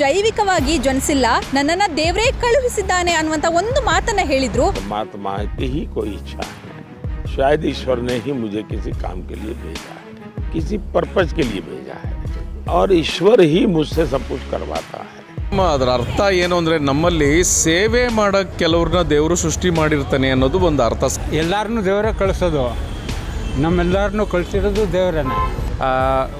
ಜೈವಿಕವಾಗಿ ಜನಿಸಿಲ್ಲ ನನ್ನನ್ನು ದೇವರೇ ಕಳುಹಿಸಿದ್ದಾನೆ ಅನ್ನುವಂಥ ಒಂದು ಮಾತನ್ನ ಹೇಳಿದ್ರು परमात्मा की ही कोई इच्छा है शायद ईश्वर ने ही मुझे किसी काम के लिए भेजा है किसी पर्पज के लिए भेजा है और ईश्वर ही मुझसे सब कुछ करवाता है ನಮ್ಮ ಅದರ ಅರ್ಥ ಏನು ಅಂದರೆ ನಮ್ಮಲ್ಲಿ ಸೇವೆ ಮಾಡೋಕ್ಕೆ ಕೆಲವ್ರನ್ನ ದೇವರು ಸೃಷ್ಟಿ ಮಾಡಿರ್ತಾನೆ ಅನ್ನೋದು ಒಂದು ಅರ್ಥ ಎಲ್ಲರನ್ನೂ ದೇವರೇ ಕಳಿಸೋದು ನಮ್ಮೆಲ್ಲರನ್ನೂ ಕಳಿಸಿರೋದು ದೇವರನ್ನೇ ಆ,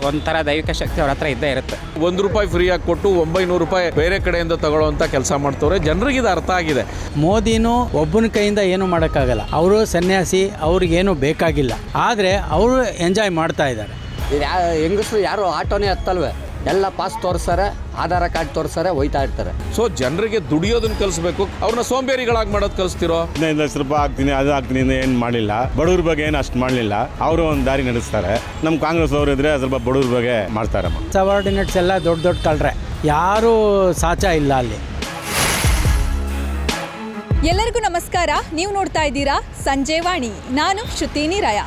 ಒಂಥರ ದೈವಿಕ ಶಕ್ತಿ ಅವ್ರ ಹತ್ರ ಇದ್ದೇ ಇರುತ್ತೆ. ಒಂದು ರೂಪಾಯಿ ಫ್ರೀಯಾಗಿ ಕೊಟ್ಟು ಒಂಬೈನೂರು ರೂಪಾಯಿ ಬೇರೆ ಕಡೆಯಿಂದ ತಗೊಳ್ಳುವಂಥ ಕೆಲಸ ಮಾಡ್ತವ್ರೆ. ಜನರಿಗೆ ಇದು ಅರ್ಥ ಆಗಿದೆ. ಮೋದಿನೂ ಒಬ್ಬನ ಕೈಯಿಂದ ಏನು ಮಾಡೋಕ್ಕಾಗಲ್ಲ. ಅವರು ಸನ್ಯಾಸಿ ಅವ್ರಿಗೇನು ಬೇಕಾಗಿಲ್ಲ. ಆದರೆ ಅವರು ಎಂಜಾಯ್ ಮಾಡ್ತಾ ಇದ್ದಾರೆ. ಹೆಂಗಸರು ಯಾರು ಆಟೋನೇ ಹತ್ತಲ್ವೇ? ಎಲ್ಲ ಪಾಸ್ ತೋರಿಸ್ತಾರೆ. ಆಧಾರ ಕಾರ್ಡ್ ತೋರಿಸ್ತಾರೆ ಹೋಯ್ತಾ ಇರ್ತಾರೆ. ಸೊ ಜನರಿಗೆ ದುಡಿಯೋದನ್ನ ಕಲಿಸ್ಬೇಕು. ಅವ್ರನ್ನ ಸೋಂಬೇರಿಗಳಾಗಿ ಮಾಡೋದು ಕಲಿಸ್ತಿರೋ? ಹದಿನೈದು ಲಕ್ಷ ರೂಪಾಯಿ ಹಾಕ್ತೀನಿ ಅದು ಹಾಕ್ತೀನಿ ಅಂತ ಏನು ಮಾಡಲಿಲ್ಲ ಬಡವ್ರ ಬಗ್ಗೆ ಏನು ಅಷ್ಟು ಮಾಡಲಿಲ್ಲ. ಅವರು ಒಂದು ದಾರಿ ನಡೆಸ್ತಾರೆ. ನಮ್ಮ ಕಾಂಗ್ರೆಸ್ ಅವರು ಇದ್ರೆ ಸ್ವಲ್ಪ ಬಡವ್ರ ಬಗ್ಗೆ ಮಾಡ್ತಾರೆ ಸಬಾರ್ಡಿನೇಟ್ಸ್ ಎಲ್ಲ ದೊಡ್ಡ ದೊಡ್ಡ ಕಳ್ರೆ. ಯಾರೂ ಸಾಚ ಇಲ್ಲ ಅಲ್ಲಿ. ಎಲ್ಲರಿಗೂ ನಮಸ್ಕಾರ. ನೀವು ನೋಡ್ತಾ ಇದ್ದೀರಾ ಸಂಜೆ ವಾಣಿ. ನಾನು ಶ್ರುತಿನಿ ರಾಯ.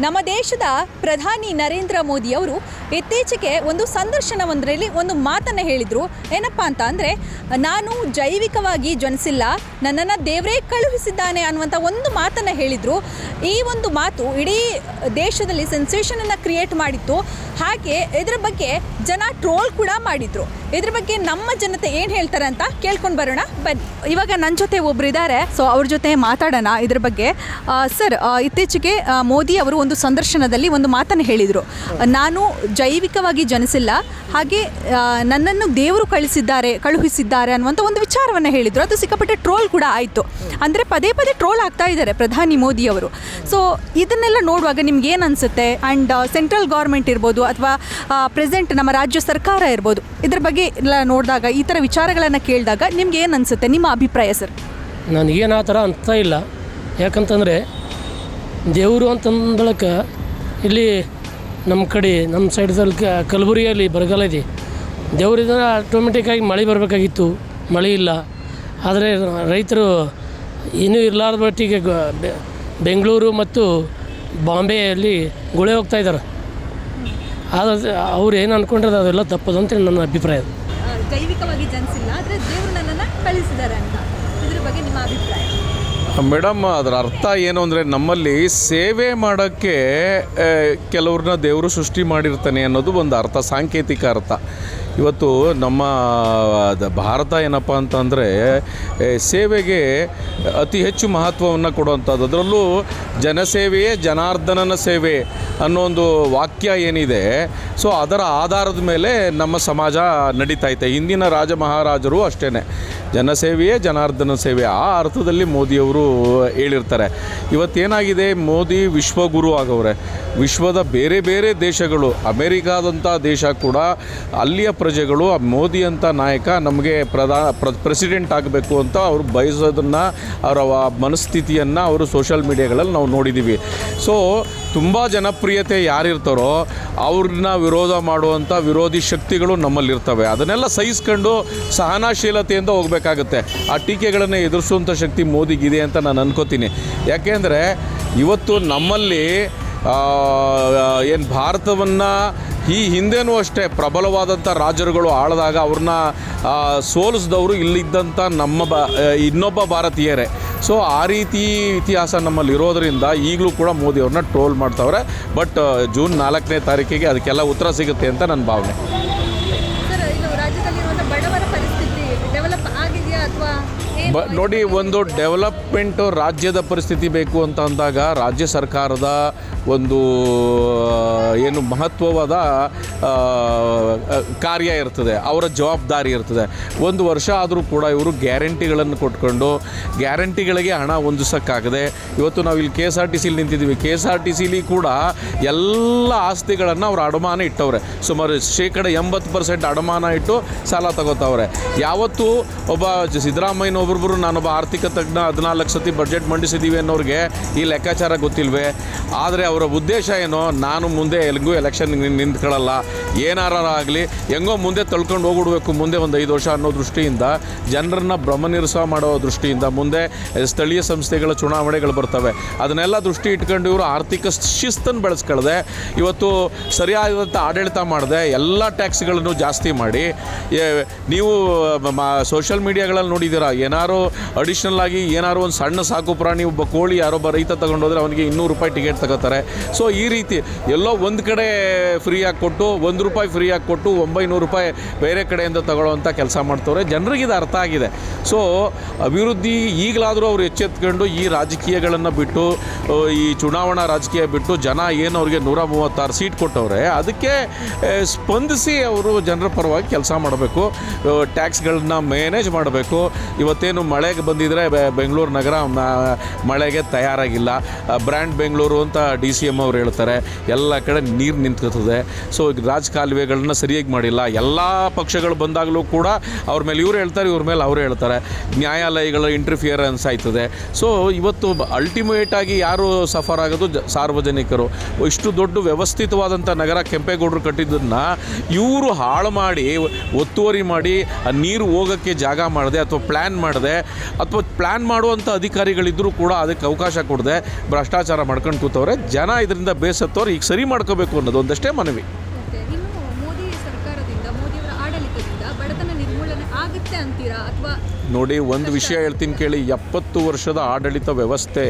ನಮ್ಮ ದೇಶದ ಪ್ರಧಾನಿ ನರೇಂದ್ರ ಮೋದಿ ಅವರು ಇತ್ತೀಚೆಗೆ ಒಂದು ಸಂದರ್ಶನವೊಂದರಲ್ಲಿ ಒಂದು ಮಾತನ್ನು ಹೇಳಿದರು. ಏನಪ್ಪ ಅಂತ ಅಂದರೆ, ನಾನು ಜೈವಿಕವಾಗಿ ಜನಿಸಿಲ್ಲ, ನನ್ನನ್ನು ದೇವರೇ ಕಳುಹಿಸಿದ್ದಾನೆ ಅನ್ನುವಂಥ ಒಂದು ಮಾತನ್ನು ಹೇಳಿದರು. ಈ ಒಂದು ಮಾತು ಇಡೀ ದೇಶದಲ್ಲಿ ಸೆನ್ಸೇಷನನ್ನು ಕ್ರಿಯೇಟ್ ಮಾಡಿತ್ತು. ಹಾಗೆ ಇದರ ಬಗ್ಗೆ ಜನ ಟ್ರೋಲ್ ಕೂಡ ಮಾಡಿದ್ರು. ಇದ್ರ ಬಗ್ಗೆ ನಮ್ಮ ಜನತೆ ಏನು ಹೇಳ್ತಾರೆ ಅಂತ ಕೇಳ್ಕೊಂಡು ಬರೋಣ. ಬನ್ನಿ. ಇವಾಗ ನನ್ನ ಜೊತೆ ಒಬ್ರು ಇದ್ದಾರೆ ಸೊ ಅವ್ರ ಜೊತೆ ಮಾತಾಡೋಣ ಇದ್ರ ಬಗ್ಗೆ. ಸರ್ ಇತ್ತೀಚೆಗೆ ಮೋದಿ ಅವರು ಒಂದು ಸಂದರ್ಶನದಲ್ಲಿ ಒಂದು ಮಾತನ್ನು ಹೇಳಿದರು. ನಾನು ಜೈವಿಕವಾಗಿ ಜನಿಸಿಲ್ಲ. ಹಾಗೆ ನನ್ನನ್ನು ದೇವರು ಕಳಿಸಿದ್ದಾರೆ, ಕಳುಹಿಸಿದ್ದಾರೆ ಅನ್ನುವಂಥ ಒಂದು ವಿಚಾರವನ್ನು ಹೇಳಿದರು. ಅದು ಸಿಕ್ಕಾಪಟ್ಟೆ ಟ್ರೋಲ್ ಕೂಡ ಆಯಿತು. ಅಂದರೆ ಪದೇ ಪದೇ ಟ್ರೋಲ್ ಆಗ್ತಾ ಇದ್ದಾರೆ ಪ್ರಧಾನಿ ಮೋದಿ ಅವರು. ಸೊ ಇದನ್ನೆಲ್ಲ ನೋಡುವಾಗ ನಿಮ್ಗೆ ಏನು ಅನಿಸುತ್ತೆ? ಆ್ಯಂಡ್ ಸೆಂಟ್ರಲ್ ಗೌರ್ಮೆಂಟ್ ಇರ್ಬೋದು ಅಥವಾ ಪ್ರೆಸೆಂಟ್ ನಮ್ಮ ರಾಜ್ಯ ಸರ್ಕಾರ ಇರ್ಬೋದು. ಇದ್ರ ಬಗ್ಗೆ ಎಲ್ಲ ನೋಡಿದಾಗ, ಈ ಥರ ವಿಚಾರಗಳನ್ನು ಕೇಳಿದಾಗ ನಿಮ್ಗೆ ಏನು ಅನಿಸುತ್ತೆ? ನಿಮ್ಮ ಅಭಿಪ್ರಾಯ ಸರ್? ನನಗೇನು ಆ ಥರ ಅಂತ ಇಲ್ಲ. ಯಾಕಂತಂದರೆ, ದೇವರು ಅಂತಂದಳಕ್ಕೆ ಇಲ್ಲಿ ನಮ್ಮ ಕಡೆ ನಮ್ಮ ಸೈಡ್ದಲ್ಲಿ ಕಲಬುರಗಿಯಲ್ಲಿ ಬರಗಾಲ ಇದೆ. ದೇವರಿದ್ರೆ ಆಟೋಮೆಟಿಕ್ಕಾಗಿ ಮಳೆ ಬರಬೇಕಾಗಿತ್ತು. ಮಳೆ ಇಲ್ಲ. ಆದರೆ ರೈತರು ಇನ್ನೂ ಇರಲಾರ್ದ ಮಟ್ಟಿಗೆ ಬೆಂಗಳೂರು ಮತ್ತು ಬಾಂಬೆಯಲ್ಲಿ ಗುಳೆ ಹೋಗ್ತಾ ಇದ್ದಾರೆ ಆದರೆ ಅವ್ರು ಏನು ಅನ್ಕೊಂಡ್ರೆ ಅದೆಲ್ಲ ತಪ್ಪದು ಅಂತ ನನ್ನ ಅಭಿಪ್ರಾಯ ಜೈವಿಕವಾಗಿ ಜನಿಸಿಲ್ಲ ಆದರೆ ದೇವರು ನನ್ನನ್ನು ಕಳಿಸಿದ್ದಾರೆ ಅಂತ. ಇದ್ರ ಬಗ್ಗೆ ನಿಮ್ಮ ಅಭಿಪ್ರಾಯ? ಮೇಡಮ್ ಅದರ ಅರ್ಥ ಏನು ಅಂದರೆ ನಮ್ಮಲ್ಲಿ ಸೇವೆ ಮಾಡೋಕ್ಕೆ ಕೆಲವ್ರನ್ನ ದೇವರು ಸೃಷ್ಟಿ ಮಾಡಿರ್ತಾನೆ ಅನ್ನೋದು ಒಂದು ಅರ್ಥ ಸಾಂಕೇತಿಕ ಅರ್ಥ. ಇವತ್ತು ನಮ್ಮ ಭಾರತ ಏನಪ್ಪ ಅಂತಂದರೆ ಸೇವೆಗೆ ಅತಿ ಹೆಚ್ಚು ಮಹತ್ವವನ್ನು ಕೊಡುವಂಥದ್ದು ಅದರಲ್ಲೂ ಜನಸೇವೆಯೇ ಜನಾರ್ದನನ ಸೇವೆ ಅನ್ನೋ ಒಂದು ವಾಕ್ಯ ಏನಿದೆ. ಸೊ, ಅದರ ಆಧಾರದ ಮೇಲೆ ನಮ್ಮ ಸಮಾಜ ನಡೀತಾ ಐತೆ. ಹಿಂದಿನ ರಾಜ ಮಹಾರಾಜರು ಅಷ್ಟೇ ಜನಸೇವೆಯೇ ಜನಾರ್ದನ ಸೇವೆ. ಆ ಅರ್ಥದಲ್ಲಿ ಮೋದಿಯವರು ಹೇಳಿರ್ತಾರೆ. ಇವತ್ತೇನಾಗಿದೆ? ಮೋದಿ ವಿಶ್ವಗುರು ಆಗವ್ರೆ. ವಿಶ್ವದ ಬೇರೆ ಬೇರೆ ದೇಶಗಳು. ಅಮೇರಿಕಾದಂಥ ದೇಶ ಕೂಡ ಅಲ್ಲಿಯ ಪ್ರಜೆಗಳು ಮೋದಿ ಅಂತ ನಾಯಕ ನಮಗೆ ಪ್ರಧಾ ಪ್ರ ಪ್ರೆಸಿಡೆಂಟ್ ಆಗಬೇಕು ಅಂತ ಅವರು ಬಯಸೋದನ್ನು, ಅವರ ಮನಸ್ಥಿತಿಯನ್ನು ಅವರು ಸೋಷಿಯಲ್ ಮೀಡಿಯಾಗಳಲ್ಲಿ ನಾವು ನೋಡಿದ್ದೀವಿ ಸೊ ತುಂಬ ಜನಪ್ರಿಯತೆ ಯಾರಿರ್ತಾರೋ ಅವ್ರನ್ನ ವಿರೋಧ ಮಾಡುವಂಥ ವಿರೋಧಿ ಶಕ್ತಿಗಳು ನಮ್ಮಲ್ಲಿರ್ತವೆ. ಅದನ್ನೆಲ್ಲ ಸಹಿಸ್ಕೊಂಡು ಸಹನಾಶೀಲತೆಯಿಂದ ಹೋಗಬೇಕಾಗುತ್ತೆ. ಆ ಟೀಕೆಗಳನ್ನು ಎದುರಿಸುವಂಥ ಶಕ್ತಿ ಮೋದಿಗಿದೆ ಅಂತ ನಾನು ಅನ್ಕೋತೀನಿ. ಯಾಕೆಂದರೆ, ಇವತ್ತು ನಮ್ಮಲ್ಲಿ ಏನು ಭಾರತವನ್ನು ಈ ಹಿಂದೆನೂ ಅಷ್ಟೇ ಪ್ರಬಲವಾದಂಥ ರಾಜರುಗಳು ಆಳಿದಾಗ ಅವ್ರನ್ನ ಸೋಲಿಸಿದವರು ಇಲ್ಲಿದ್ದಂಥ ನಮ್ಮ ಬ ಇನ್ನೊಬ್ಬ ಭಾರತೀಯರೇ. ಸೊ ಆ ರೀತಿ ಇತಿಹಾಸ ನಮ್ಮಲ್ಲಿ ಇರೋದರಿಂದ ಈಗಲೂ ಕೂಡ ಮೋದಿ ಅವ್ರನ್ನ ಟ್ರೋಲ್ ಮಾಡ್ತವ್ರೆ. ಬಟ್ ಜೂನ್ ನಾಲ್ಕನೇ ತಾರೀಕಿಗೆ ಅದಕ್ಕೆಲ್ಲ ಉತ್ತರ ಸಿಗುತ್ತೆ ಅಂತ ನನ್ನ ಭಾವನೆ ಸರ್ ಇದು ರಾಜ್ಯದಲ್ಲಿರುವಂಥ ಬಡವರ ಪರಿಸ್ಥಿತಿ ಡೆವಲಪ್ ಆಗಿದೆಯಾ ಅಥವಾ ಬ, ನೋಡಿ, ಒಂದು ಡೆವಲಪ್ಮೆಂಟು ರಾಜ್ಯದ ಪರಿಸ್ಥಿತಿ ಬೇಕು ಅಂತ ಅಂದಾಗ ರಾಜ್ಯ ಸರ್ಕಾರದ ಒಂದು ಏನು ಮಹತ್ವವಾದ ಕಾರ್ಯ ಇರ್ತದೆ, ಅವರ ಜವಾಬ್ದಾರಿ ಇರ್ತದೆ. ಒಂದು ವರ್ಷ ಆದರೂ ಕೂಡ ಇವರು ಗ್ಯಾರಂಟಿಗಳನ್ನು ಕೊಟ್ಕೊಂಡು, ಗ್ಯಾರಂಟಿಗಳಿಗೆ ಹಣ ಹೊಂದಿಸೋಕ್ಕಾಗದೆ, ಇವತ್ತು ನಾವು ಇಲ್ಲಿ ಕೆ ಎಸ್ ಆರ್ ಟಿ ಸಿಲಿ ನಿಂತಿದ್ದೀವಿ. ಕೆ ಎಸ್ ಆರ್ ಟಿ ಸಿಲಿ ಕೂಡ ಎಲ್ಲ ಆಸ್ತಿಗಳನ್ನು ಅವರು ಅಡಮಾನ ಇಟ್ಟವ್ರೆ. ಸುಮಾರು ಶೇಕಡ ಎಂಬತ್ತು ಪರ್ಸೆಂಟ್ ಅಡಮಾನ ಇಟ್ಟು ಸಾಲ ತಗೋತವ್ರೆ. ಯಾವತ್ತೂ ಒಬ್ಬ ಸಿದ್ದರಾಮಯ್ಯನೊಬ್ಬರು ಇನ್ನೊಬ್ಬರು ನಾನೊಬ್ಬ ಆರ್ಥಿಕ ತಜ್ಞ, ಹದಿನಾಲ್ಕು ಸತಿ ಬಜೆಟ್ ಮಂಡಿಸಿದ್ದೀವಿ ಅನ್ನೋರಿಗೆ ಈ ಲೆಕ್ಕಾಚಾರ ಗೊತ್ತಿಲ್ವೇ? ಆದರೆ ಅವರ ಉದ್ದೇಶ ಏನೋ? ನಾನು ಮುಂದೆ ಎಲ್ಗೂ ಎಲೆಕ್ಷನ್ ನಿಂತ್ಕೊಳ್ಳಲ್ಲ. ಏನಾರ ಆಗಲಿ, ಹೆಂಗೋ ಮುಂದೆ ತಳ್ಕೊಂಡು ಹೋಗ್ಬಿಡ್ಬೇಕು ಮುಂದೆ ಒಂದು ಐದು ವರ್ಷ ಅನ್ನೋ ದೃಷ್ಟಿಯಿಂದ, ಜನರನ್ನ ಭ್ರಮನಿರಸ ಮಾಡೋ ದೃಷ್ಟಿಯಿಂದ ಮುಂದೆ ಸ್ಥಳೀಯ ಸಂಸ್ಥೆಗಳ ಚುನಾವಣೆಗಳು ಬರ್ತವೆ. ಅದನ್ನೆಲ್ಲ ದೃಷ್ಟಿ ಇಟ್ಕೊಂಡು ಇವರು ಆರ್ಥಿಕ ಶಿಸ್ತನ್ನು ಬೆಳೆಸ್ಕೊಳ್ಳದೆ ಇವತ್ತು ಸರಿಯಾದಂಥ ಆಡಳಿತ ಮಾಡದೆ, ಎಲ್ಲ ಟ್ಯಾಕ್ಸ್ಗಳನ್ನು ಜಾಸ್ತಿ ಮಾಡಿ ನೀವು ಸೋಷಿಯಲ್ ಮೀಡಿಯಾಗಳಲ್ಲಿ ನೋಡಿದ್ದೀರಾ ಏನಾರು ಅಡಿಷ್ನಲ್ ಆಗಿ ಏನಾದರೂ ಒಂದು ಸಣ್ಣ ಸಾಕು ಪ್ರಾಣಿ, ಒಬ್ಬ ಕೋಳಿ ಯಾರೊಬ್ಬ ರೈತ ತಗೊಂಡೋದ್ರೆ ಅವನಿಗೆ ಇನ್ನೂರು ರೂಪಾಯಿ ಟಿಕೆಟ್ ತಗೋತಾರೆ. ಸೊ ಈ ರೀತಿ ಎಲ್ಲೋ ಒಂದು ಕಡೆ ಫ್ರೀಯಾಗಿ ಕೊಟ್ಟು, ಒಂದು ರೂಪಾಯಿ ಫ್ರೀಯಾಗಿ ಕೊಟ್ಟು ಒಂಬೈನೂರು ರೂಪಾಯಿ ಬೇರೆ ಕಡೆಯಿಂದ ತಗೊಳ್ಳೋವಂಥ ಕೆಲಸ ಮಾಡ್ತವ್ರೆ. ಜನರಿಗೆ ಇದು ಅರ್ಥ ಆಗಿದೆ. ಸೊ ಅಭಿವೃದ್ಧಿ ಈಗಲಾದರೂ ಅವ್ರು ಎಚ್ಚೆತ್ಕೊಂಡು ಈ ರಾಜಕೀಯಗಳನ್ನು ಬಿಟ್ಟು ಈ ಚುನಾವಣಾ ರಾಜಕೀಯ ಬಿಟ್ಟು ಜನ ಏನು ಅವ್ರಿಗೆ ನೂರ ಮೂವತ್ತಾರು ಸೀಟ್ ಕೊಟ್ಟವ್ರೆ, ಅದಕ್ಕೆ ಸ್ಪಂದಿಸಿ ಅವರು ಜನರ ಪರವಾಗಿ ಕೆಲಸ ಮಾಡಬೇಕು. ಟ್ಯಾಕ್ಸ್ಗಳನ್ನ ಮ್ಯಾನೇಜ್ ಮಾಡಬೇಕು. ಇವತ್ತೇನು ಮಳೆಗೆ ಬಂದಿದ್ರೆ ಬೆ- ಬೆಂಗಳೂರು ನಗರ ಮಳೆಗೆ ತಯಾರಾಗಿಲ್ಲ. ಬ್ರ್ಯಾಂಡ್ ಬೆಂಗಳೂರು ಅಂತ ಡಿ ಸಿ ಎಂ ಅವ್ರು ಹೇಳ್ತಾರೆ. ಎಲ್ಲ ಕಡೆ ನೀರು ನಿಂತ್ಕೋತದೆ. ಸೊ ರಾಜಕಾಲುವೆಗಳನ್ನ ಸರಿಯಾಗಿ ಮಾಡಿಲ್ಲ. ಎಲ್ಲ ಪಕ್ಷಗಳು ಬಂದಾಗಲೂ ಕೂಡ ಅವ್ರ ಮೇಲೆ ಇವರು ಹೇಳ್ತಾರೆ, ಇವ್ರ ಮೇಲೆ ಅವರು ಹೇಳ್ತಾರೆ. ನ್ಯಾಯಾಲಯಗಳ ಇಂಟರ್ಫಿಯರೆನ್ಸ್ ಆಯ್ತದೆ. ಸೊ ಇವತ್ತು ಅಲ್ಟಿಮೇಟ್ ಆಗಿ ಯಾರು ಸಫರ್ ಆಗೋದು? ಸಾರ್ವಜನಿಕರು. ಇಷ್ಟು ದೊಡ್ಡ ವ್ಯವಸ್ಥಿತವಾದಂಥ ನಗರ ಕೆಂಪೇಗೌಡರು ಕಟ್ಟಿದ್ದನ್ನು ಇವರು ಹಾಳು ಮಾಡಿ, ಒತ್ತುವರಿ ಮಾಡಿ ನೀರು ಹೋಗೋಕ್ಕೆ ಜಾಗ ಮಾಡಿದೆ ಅಥವಾ ಪ್ಲ್ಯಾನ್ ಮಾಡದೆ ಅಥವಾ ಪ್ಲ್ಯಾನ್ ಮಾಡುವಂಥ ಅಧಿಕಾರಿಗಳಿದ್ದರೂ ಕೂಡ ಅದಕ್ಕೆ ಅವಕಾಶ ಕೊಡದೆ ಭ್ರಷ್ಟಾಚಾರ ಮಾಡ್ಕೊಂಡು ಕೂತವ್ರೆ. ಜನ ಇದರಿಂದ ಬೇಸತ್ತವ್ರು ಈಗ ಸರಿ ಮಾಡ್ಕೋಬೇಕು ಅನ್ನೋದು ಒಂದಷ್ಟೇ ಮನವಿ. ನೋಡಿ ಒಂದು ವಿಷಯ ಹೇಳ್ತೀನಿ ಕೇಳಿ. ಎಪ್ಪತ್ತು ವರ್ಷದ ಆಡಳಿತ ವ್ಯವಸ್ಥೆ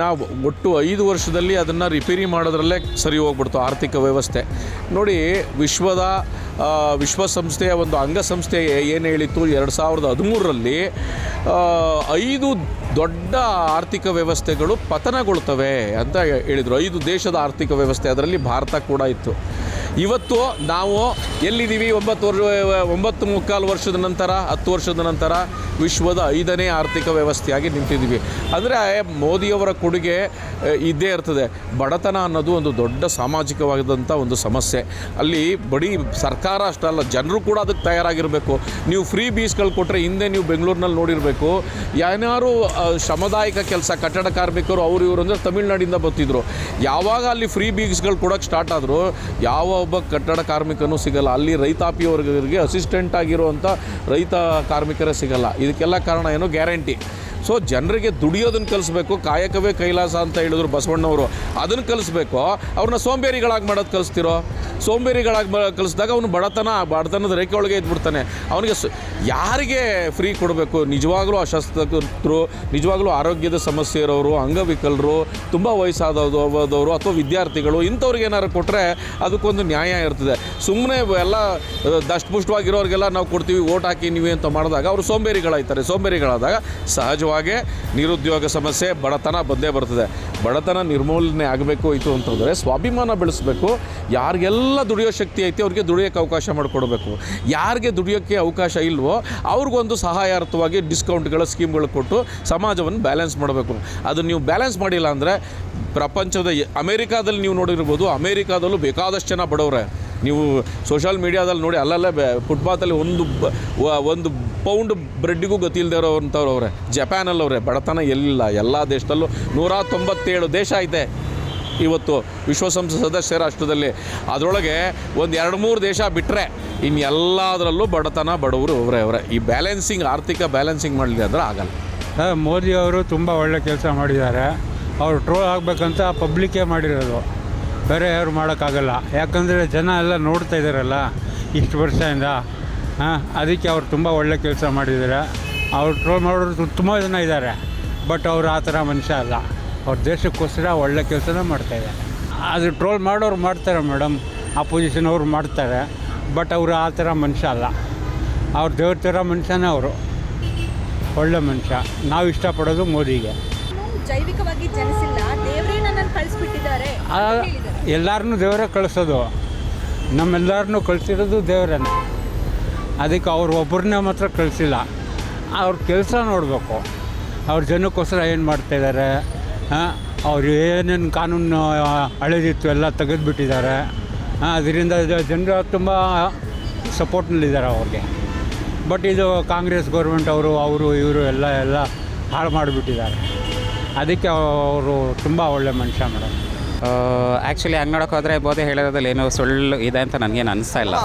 ನಾವು ಒಟ್ಟು ಐದು ವರ್ಷದಲ್ಲಿ ಅದನ್ನು ರಿಪೇರಿ ಮಾಡೋದ್ರಲ್ಲೇ ಸರಿ ಹೋಗ್ಬಿಡ್ತು ಆರ್ಥಿಕ ವ್ಯವಸ್ಥೆ. ನೋಡಿ ವಿಶ್ವದ ವಿಶ್ವಸಂಸ್ಥೆಯ ಒಂದು ಅಂಗಸಂಸ್ಥೆ ಏನು ಹೇಳಿತ್ತು? ಎರಡು ಸಾವಿರದ ಹದಿಮೂರರಲ್ಲಿ ಐದು ದೊಡ್ಡ ಆರ್ಥಿಕ ವ್ಯವಸ್ಥೆಗಳು ಪತನಗೊಳ್ತವೆ ಅಂತ ಹೇಳಿದರು. ಐದು ದೇಶದ ಆರ್ಥಿಕ ವ್ಯವಸ್ಥೆ ಅದರಲ್ಲಿ ಭಾರತ ಕೂಡ ಇತ್ತು. ಇವತ್ತು ನಾವು ಎಲ್ಲಿದ್ದೀವಿ? ಒಂಬತ್ತು ವರ್ಷ, ಒಂಬತ್ತು ಮುಕ್ಕಾಲು ವರ್ಷದ ನಂತರ, ಹತ್ತು ವರ್ಷದ ನಂತರ ವಿಶ್ವದ ಐದನೇ ಆರ್ಥಿಕ ವ್ಯವಸ್ಥೆಯಾಗಿ ನಿಂತಿದ್ದೀವಿ. ಅಂದರೆ, ಮೋದಿಯವರ ಕೊಡುಗೆ ಇದ್ದೇ ಇರ್ತದೆ. ಬಡತನ ಅನ್ನೋದು ಒಂದು ದೊಡ್ಡ ಸಾಮಾಜಿಕವಾದಂಥ ಒಂದು ಸಮಸ್ಯೆ. ಅಲ್ಲಿ ಬರೀ ಸರ್ಕಾರ ಅಷ್ಟಲ್ಲ ಜನರು ಕೂಡ ಅದಕ್ಕೆ ತಯಾರಾಗಿರಬೇಕು. ನೀವು ಫ್ರೀ ಬೀಸ್ಗಳು ಕೊಟ್ಟರೆ ಹಿಂದೆ ನೀವು ಬೆಂಗಳೂರಿನಲ್ಲಿ ನೋಡಿರಬೇಕು. ಏನಾರು ಶ್ರಮದಾಯಕ ಕೆಲಸ, ಕಟ್ಟಡ ಕಾರ್ಮಿಕರು, ಅವರು ಇವರು ಅಂದರೆ ತಮಿಳ್ನಾಡಿಂದ ಬರ್ತಿದ್ರು. ಯಾವಾಗ ಅಲ್ಲಿ ಫ್ರೀ ಬೀಸ್ಗಳು ಕೊಡೋಕೆ ಸ್ಟಾರ್ಟ್ ಆದರೂ, ಯಾವ ಒಬ್ಬ ಕಟ್ಟಡ ಕಾರ್ಮಿಕನೂ ಸಿಗಲ್ಲ. ಅಲ್ಲಿ ರೈತಾಪಿ ವರ್ಗರಿಗೆ ಅಸಿಸ್ಟೆಂಟ್ ಆಗಿರುವಂಥ ರೈತ ಕಾರ್ಮಿಕರೇ ಸಿಗಲ್ಲ. ಇದಕ್ಕೆಲ್ಲ ಕಾರಣ ಏನು? ಗ್ಯಾರಂಟಿ. ಸೊ ಜನರಿಗೆ ದುಡಿಯೋದನ್ನು ಕಲಿಸ್ಬೇಕು, ಕಾಯಕವೇ ಕೈಲಾಸ ಅಂತ ಹೇಳಿದ್ರು ಬಸವಣ್ಣವರು. ಅದನ್ನು ಕಲಿಸ್ಬೇಕು. ಅವ್ರನ್ನ ಸೋಂಬೇರಿಗಳಾಗಿ ಮಾಡೋದು ಕಲಿಸ್ತಿರೋ? ಸೋಂಬೇರಿಗಳಾಗಿ ಕಲಿಸಿದಾಗ ಅವನು ಬಡತನ, ಬಡತನದ ರೇಖೆ ಒಳಗೆ ಇದ್ಬಿಡ್ತಾನೆ. ಅವನಿಗೆ ಯಾರಿಗೆ ಫ್ರೀ ಕೊಡಬೇಕು? ನಿಜವಾಗ್ಲೂ ಅಶಸ್ತ್ರಕರ್ತರು ನಿಜವಾಗ್ಲೂ ಆರೋಗ್ಯದ ಸಮಸ್ಯೆ ಇರೋರು, ಅಂಗವಿಕಲರು, ತುಂಬ ವಯಸ್ಸಾದವರು ಅಥವಾ ವಿದ್ಯಾರ್ಥಿಗಳು ಇಂಥವ್ರಿಗೆ ಏನಾರು ಕೊಟ್ಟರೆ ಅದಕ್ಕೊಂದು ನ್ಯಾಯ ಇರ್ತದೆ. ಸುಮ್ಮನೆ ಎಲ್ಲ ದಷ್ಟಪುಷ್ಟವಾಗಿರೋರಿಗೆಲ್ಲ ನಾವು ಕೊಡ್ತೀವಿ, ಓಟ್ ಹಾಕಿ ನೀವು ಅಂತ ಮಾಡಿದಾಗ ಅವರು ಸೋಂಬೇರಿಗಳಾಯ್ತಾರೆ. ಸೋಂಬೇರಿಗಳಾದಾಗ ಸಹಜವಾಗಿ ನಿರುದ್ಯೋಗ ಸಮಸ್ಯೆ, ಬಡತನ ಬಂದೇ ಬರ್ತದೆ. ಬಡತನ ನಿರ್ಮೂಲನೆ ಆಗಬೇಕು ಇತ್ತು ಅಂತಂದರೆ ಸ್ವಾಭಿಮಾನ ಬೆಳೆಸಬೇಕು. ಯಾರಿಗೆಲ್ಲ ದುಡಿಯೋ ಶಕ್ತಿ ಐತಿ ಅವ್ರಿಗೆ ದುಡಿಯೋಕ್ಕೆ ಅವಕಾಶ ಮಾಡಿಕೊಡ್ಬೇಕು. ಯಾರಿಗೆ ದುಡಿಯೋಕ್ಕೆ ಅವಕಾಶ ಇಲ್ವೋ ಅವ್ರಿಗೊಂದು ಸಹಾಯಾರ್ಥವಾಗಿ ಡಿಸ್ಕೌಂಟ್ಗಳ ಸ್ಕೀಮ್ಗಳು ಕೊಟ್ಟು ಸಮಾಜವನ್ನು ಬ್ಯಾಲೆನ್ಸ್ ಮಾಡಬೇಕು. ಅದನ್ನು ನೀವು ಬ್ಯಾಲೆನ್ಸ್ ಮಾಡಿಲ್ಲ ಅಂದರೆ ಪ್ರಪಂಚದ, ಅಮೇರಿಕಾದಲ್ಲಿ ನೀವು ನೋಡಿರ್ಬೋದು, ಅಮೇರಿಕಾದಲ್ಲೂ ಬೇಕಾದಷ್ಟು ಜನ ಬಡವ್ರೆ. ನೀವು ಸೋಷಲ್ ಮೀಡಿಯಾದಲ್ಲಿ ನೋಡಿ ಅಲ್ಲಲ್ಲೇ ಬೆ ಫುಟ್ಪಾತಲ್ಲಿ ಒಂದು ಒಂದು ಪೌಂಡ್ ಬ್ರೆಡ್ಡಿಗೂ ಗೊತ್ತಿಲ್ಲದೆ ಇರೋವಂಥವ್ರು ಅವರೇ ಜಪಾನಲ್ಲವ್ರೆ ಬಡತನ ಎಲ್ಲಿಲ್ಲ. ಎಲ್ಲ ದೇಶದಲ್ಲೂ ನೂರ ತೊಂಬತ್ತೇಳು ದೇಶ ಐತೆ ಇವತ್ತು ವಿಶ್ವಸಂಸ್ಥೆ ಸದಸ್ಯ ರಾಷ್ಟ್ರದಲ್ಲಿ. ಅದರೊಳಗೆ ಒಂದು ಎರಡು ಮೂರು ದೇಶ ಬಿಟ್ಟರೆ ಇನ್ನು ಎಲ್ಲದರಲ್ಲೂ ಬಡತನ ಬಡವರು ಅವರೇ ಅವರೇ. ಈ ಬ್ಯಾಲೆನ್ಸಿಂಗ್ ಆರ್ಥಿಕ ಬ್ಯಾಲೆನ್ಸಿಂಗ್ ಮಾಡಲಿ ಅಂದರೆ ಆಗಲ್ಲ. ಮೋದಿ ಅವರು ತುಂಬ ಒಳ್ಳೆ ಕೆಲಸ ಮಾಡಿದ್ದಾರೆ. ಅವರು ಟ್ರೋಲ್ ಆಗಬೇಕಂತ ಪಬ್ಲಿಕ್ಕೇ ಮಾಡಿರೋದು. ಬೇರೆ ಯಾರು ಮಾಡೋಕ್ಕಾಗಲ್ಲ. ಯಾಕಂದರೆ ಜನ ಎಲ್ಲ ನೋಡ್ತಾ ಇದ್ದಾರಲ್ಲ ಇಷ್ಟು ವರ್ಷದಿಂದ. ಹಾಂ, ಅದಕ್ಕೆ ಅವ್ರು ತುಂಬ ಒಳ್ಳೆ ಕೆಲಸ ಮಾಡಿದ್ದಾರೆ ಅವ್ರು ಟ್ರೋಲ್ ಮಾಡೋರು ತುಂಬ ಜನ ಇದ್ದಾರೆ ಬಟ್ ಅವ್ರು ಆ ಥರ ಮನುಷ್ಯ ಅಲ್ಲ. ಅವ್ರ ದೇಶಕ್ಕೋಸ್ಕರ ಒಳ್ಳೆ ಕೆಲಸನ ಮಾಡ್ತಾಯಿದ್ದಾರೆ ಅದು ಟ್ರೋಲ್ ಮಾಡೋರು ಮಾಡ್ತಾರೆ ಮೇಡಮ್ ಅಪೋಸಿಷನ್ ಅವ್ರು ಮಾಡ್ತಾರೆ. ಬಟ್ ಅವರು ಆ ಥರ ಮನುಷ್ಯ ಅಲ್ಲ. ಅವ್ರ ದೇವ್ರ ಥರ ಮನುಷ್ಯನೇ ಅವರು. ಒಳ್ಳೆ ಮನುಷ್ಯ. ನಾವು ಇಷ್ಟಪಡೋದು ಮೋದಿಗೆ. ಜೈವಿಕವಾಗಿ ಜನಿಸಿಲ್ಲ ದೇವರೇ ನನ್ನನ್ನು ಕಳಿಸ್ಬಿಟ್ಟಿದ್ದಾರೆ ಎಲ್ಲರನ್ನೂ ದೇವರೇ ಕಳಿಸೋದು. ನಮ್ಮೆಲ್ಲರನ್ನೂ ಕಳಿಸಿರೋದು ದೇವರೇನೆ ಅದಕ್ಕೆ ಅವ್ರು ಒಬ್ಬರನ್ನೇ ಮಾತ್ರ ಕಳಿಸಿಲ್ಲ. ಅವ್ರ ಕೆಲಸ ನೋಡಬೇಕು. ಅವ್ರ ಜನಕ್ಕೋಸ್ಕರ ಏನು ಮಾಡ್ತಾಯಿದ್ದಾರೆ ಅವ್ರು ಏನೇನು ಕಾನೂನು ಹಳೆದಿತ್ತು ಹಳೇದಿತ್ತು ಎಲ್ಲ ತೆಗೆದುಬಿಟ್ಟಿದ್ದಾರೆ. ಅದರಿಂದ ಜನರು ತುಂಬ ಸಪೋರ್ಟ್ನಲ್ಲಿದ್ದಾರೆ ಅವ್ರಿಗೆ. ಬಟ್ ಇದು ಕಾಂಗ್ರೆಸ್ ಗೌರ್ಮೆಂಟ್ ಅವರು ಅವರು ಇವರು ಎಲ್ಲ ಎಲ್ಲ ಹಾಳು ಮಾಡಿಬಿಟ್ಟಿದ್ದಾರೆ. ಅದಕ್ಕೆ ಅವರು ತುಂಬ ಒಳ್ಳೆ ಮನುಷ್ಯ ಮೇಡಮ್. ಆ್ಯಕ್ಚುಲಿ ಹಂಗೆ ನೋಡೋಕೆ ಹೋದರೆ ಬೋಧೆ ಹೇಳೋದ್ರಲ್ಲಿ ಏನೋ ಸುಳ್ಳು ಇದೆ ಅಂತ ನನಗೇನು ಅನಿಸ್ತಾ ಇಲ್ಲ.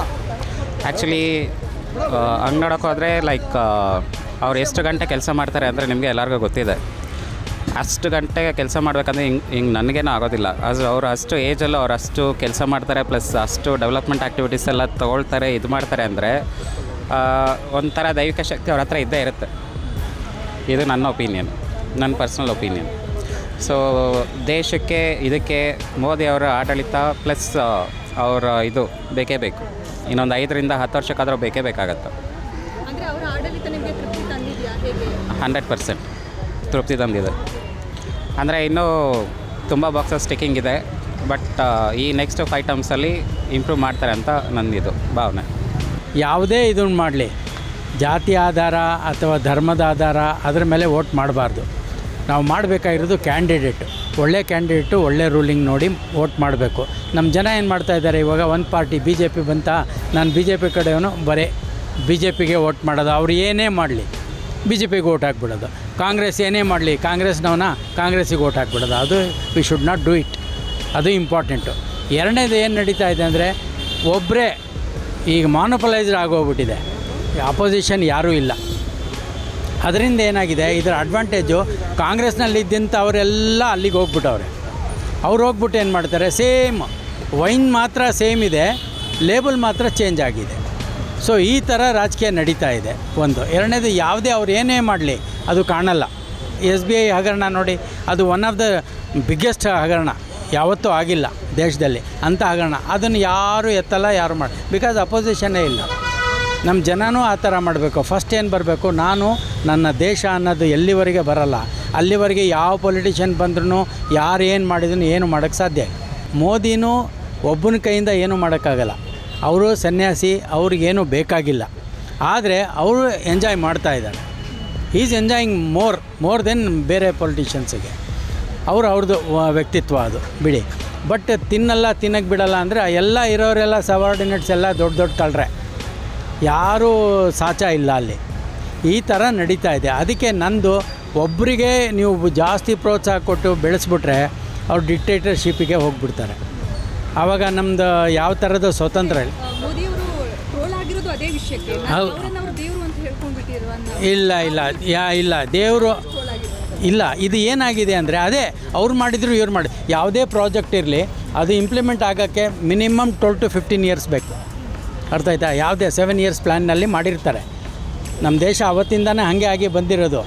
ಆ್ಯಕ್ಚುಲಿ ಹಂಗೆ ನೋಡೋಕೆ ಹೋದರೆ ಲೈಕ್ ಅವ್ರು ಎಷ್ಟು ಗಂಟೆ ಕೆಲಸ ಮಾಡ್ತಾರೆ ಅಂದರೆ ನಿಮಗೆ ಎಲ್ಲರಿಗೂ ಗೊತ್ತಿದೆ. ಅಷ್ಟು ಗಂಟೆ ಕೆಲಸ ಮಾಡಬೇಕಂದ್ರೆ ಹಿಂಗೆ ಹಿಂಗೆ ನನಗೇನು ಆಗೋದಿಲ್ಲ. ಅದು ಅವ್ರು ಅಷ್ಟು ಏಜಲ್ಲೂ ಅವ್ರು ಅಷ್ಟು ಕೆಲಸ ಮಾಡ್ತಾರೆ ಪ್ಲಸ್ ಅಷ್ಟು ಡೆವಲಪ್ಮೆಂಟ್ ಆ್ಯಕ್ಟಿವಿಟೀಸ್ ಎಲ್ಲ ತೊಗೊಳ್ತಾರೆ, ಇದು ಮಾಡ್ತಾರೆ ಅಂದರೆ ಒಂಥರ ದೈವಿಕ ಶಕ್ತಿ ಅವ್ರ ಹತ್ರ ಇದ್ದೇ ಇರುತ್ತೆ. ಇದು ನನ್ನ ಒಪಿನಿಯನ್ ನನ್ನ ಪರ್ಸ್ನಲ್ ಒಪಿನಿಯನ್. ಸೊ ದೇಶಕ್ಕೆ ಇದಕ್ಕೆ ಮೋದಿ ಅವರ ಆಡಳಿತ ಪ್ಲಸ್ ಅವರ ಇದು ಬೇಕೇ ಬೇಕು. ಇನ್ನೊಂದು ಐದರಿಂದ ಹತ್ತು ವರ್ಷಕ್ಕಾದರೂ ಬೇಕೇ ಬೇಕಾಗತ್ತೆ. ಅಂದ್ರೆ ಅವರ ಆಡಳಿತ ನಿಮಗೆ ತೃಪ್ತಿ ತಂದಿದೆಯಾ? ಹೇಗೆ? ಹಂಡ್ರೆಡ್ ಪರ್ಸೆಂಟ್ ತೃಪ್ತಿ ತಂದಿದೆ. ಅಂದರೆ ಇನ್ನೂ ತುಂಬ ಬಾಕ್ಸಸ್ ಸ್ಟಿಕ್ಕಿಂಗ್ ಇದೆ. ಬಟ್ ಈ ನೆಕ್ಸ್ಟ್ ಫೈವ್ ಟರ್ಮ್ಸಲ್ಲಿ ಇಂಪ್ರೂವ್ ಮಾಡ್ತಾರೆ ಅಂತ ನಂದಿದು ಭಾವನೆ. ಯಾವುದೇ ಇದನ್ನು ಮಾಡಲಿ. ಜಾತಿ ಆಧಾರ ಅಥವಾ ಧರ್ಮದ ಆಧಾರ ಅದರ ಮೇಲೆ ವೋಟ್ ಮಾಡಬಾರ್ದು. ನಾವು ಮಾಡಬೇಕಾಗಿರೋದು ಕ್ಯಾಂಡಿಡೇಟ್. ಒಳ್ಳೆ ಕ್ಯಾಂಡಿಡೇಟು, ಒಳ್ಳೆ ರೂಲಿಂಗ್ ನೋಡಿ ವೋಟ್ ಮಾಡಬೇಕು. ನಮ್ಮ ಜನ ಏನು ಮಾಡ್ತಾ ಇದ್ದಾರೆ, ಇವಾಗ ಒಂದು ಪಾರ್ಟಿ ಬಿ ಜೆ ಪಿ ಬಂತ, ನಾನು ಬಿ ಜೆ ಪಿ ಕಡೆಯವನು ಬರೇ ಬಿ ಜೆ ಪಿಗೆ ವೋಟ್ ಮಾಡೋದು. ಅವ್ರು ಏನೇ ಮಾಡಲಿ ಬಿ ಜೆ ಪಿಗೆ ವೋಟ್ ಹಾಕ್ಬಿಡೋದು. ಕಾಂಗ್ರೆಸ್ ಏನೇ ಮಾಡಲಿ, ಕಾಂಗ್ರೆಸ್ನವನ ಕಾಂಗ್ರೆಸ್ಸಿಗೆ ವೋಟ್ ಹಾಕ್ಬಿಡೋದು. ಅದು we should not do it ಅದು ಇಂಪಾರ್ಟೆಂಟು ಎರಡನೇದು ಏನು ನಡೀತಾ ಇದೆ ಅಂದರೆ ಒಬ್ಬರೇ ಈಗ ಮಾನೋಪಲೈಸ್ಡ್ ಆಗೋಗ್ಬಿಟ್ಟಿದೆ. ಅಪೋಸಿಷನ್ ಯಾರೂ ಇಲ್ಲ. ಅದರಿಂದ ಏನಾಗಿದೆ? ಇದರ ಅಡ್ವಾಂಟೇಜು ಕಾಂಗ್ರೆಸ್ನಲ್ಲಿ ಇದ್ದಂಥವರೆಲ್ಲ ಅಲ್ಲಿಗೆ ಹೋಗ್ಬಿಟ್ಟವ್ರೆ. ಅವ್ರು ಹೋಗ್ಬಿಟ್ಟು ಏನು ಮಾಡ್ತಾರೆ? ಸೇಮ್ ವೈನ್ ಮಾತ್ರ ಸೇಮ್ ಇದೆ, ಲೇಬಲ್ ಮಾತ್ರ ಚೇಂಜ್ ಆಗಿದೆ. ಸೊ ಈ ಥರ ರಾಜಕೀಯ ನಡೀತಾ ಇದೆ. ಒಂದು. ಎರಡನೇದು, ಯಾವುದೇ ಅವ್ರು ಏನೇ ಮಾಡಲಿ, ಅದು ಕಾಣಲ್ಲ. ಎಸ್ ಬಿ ಐ ಹಗರಣ ನೋಡಿ, ಅದು ಒನ್ ಆಫ್ ದ ಬಿಗ್ಗೆಸ್ಟ್ ಹಗರಣ. ಯಾವತ್ತೂ ಆಗಿಲ್ಲ ದೇಶದಲ್ಲಿ. ಅಂಥ ಹಗರಣ. ಅದನ್ನು ಯಾರು ಎತ್ತಲ್ಲ, ಯಾರು ಮಾಡಿ ಬಿಕಾಸ್ ಅಪೋಸಿಷನ್ನೇ ಇಲ್ಲ. ನಮ್ಮ ಜನನೂ ಆ ಥರ ಮಾಡಬೇಕು. ಫಸ್ಟ್ ಏನು ಬರಬೇಕು? ನಾನು ನನ್ನ ದೇಶ ಅನ್ನೋದು ಎಲ್ಲಿವರೆಗೆ ಬರಲ್ಲ. ಅಲ್ಲಿವರೆಗೆ ಯಾವ ಪೊಲಿಟಿಷಿಯನ್ ಬಂದ್ರೂ ಯಾರು ಏನು ಮಾಡಿದ್ರು ಏನು ಮಾಡೋಕ್ಕೆ ಸಾಧ್ಯ. ಮೋದಿನೂ ಒಬ್ಬನ ಕೈಯಿಂದ ಏನೂ ಮಾಡೋಕ್ಕಾಗಲ್ಲ. ಅವರು ಸನ್ಯಾಸಿ ಅವ್ರಿಗೇನು ಬೇಕಾಗಿಲ್ಲ. ಆದರೆ ಅವರು ಎಂಜಾಯ್ ಮಾಡ್ತಾ ಇದ್ದಾರೆ. Is enjoying more more then ಬೇರೆ ಪೊಲಿಟಿಷಿಯನ್ಸಿಗೆ ಅವರು ಅವ್ರದ್ದು ವ್ಯಕ್ತಿತ್ವ ಅದು. ಬಿಡಿ. ಬಟ್ ತಿನ್ನಲ್ಲ ತಿನ್ನಕ್ಕೆ ಬಿಡಲ್ಲ ಅಂದರೆ ಎಲ್ಲ ಇರೋರೆಲ್ಲ ಸಬಾರ್ಡಿನೇಟ್ಸ್ ಎಲ್ಲ ದೊಡ್ಡ ದೊಡ್ಡ ಕಳ್ರೆ. ಯಾರೂ ಸಾಚ ಇಲ್ಲ ಅಲ್ಲಿ. ಈ ಥರ ನಡೀತಾ ಇದೆ. ಅದಕ್ಕೆ ನಂದು ಒಬ್ಬರಿಗೆ ನೀವು ಜಾಸ್ತಿ ಪ್ರೋತ್ಸಾಹ ಕೊಟ್ಟು ಬೆಳೆಸ್ಬಿಟ್ರೆ ಅವ್ರು ಡಿಕ್ಟೇಟರ್ಶಿಪ್ಪಿಗೆ ಹೋಗ್ಬಿಡ್ತಾರೆ. ಆವಾಗ ನಮ್ಮದು ಯಾವ ಥರದ ಸ್ವತಂತ್ರ ಇಲ್ಲ. ಇಲ್ಲ ಇಲ್ಲ. ಯಾ ಇಲ್ಲ. ದೇವರು ಇಲ್ಲ ಇದು ಏನಾಗಿದೆ ಅಂದರೆ ಅದೇ ಅವ್ರು ಮಾಡಿದ್ರು ಇವ್ರು ಮಾಡಿ ಯಾವುದೇ ಪ್ರಾಜೆಕ್ಟ್ ಇರಲಿ ಅದು ಇಂಪ್ಲಿಮೆಂಟ್ ಆಗೋಕ್ಕೆ minimum twelve to fifteen years ಬೇಕು. ಅರ್ಥ ಆಯ್ತಾ? ಯಾವುದೇ ಸೆವೆನ್ ಇಯರ್ಸ್ ಪ್ಲ್ಯಾನ್ನಲ್ಲಿ ಮಾಡಿರ್ತಾರೆ. ನಮ್ಮ ದೇಶ ಅವತ್ತಿಂದನೇ ಹಾಗೆ ಆಗಿ ಬಂದಿರೋದು.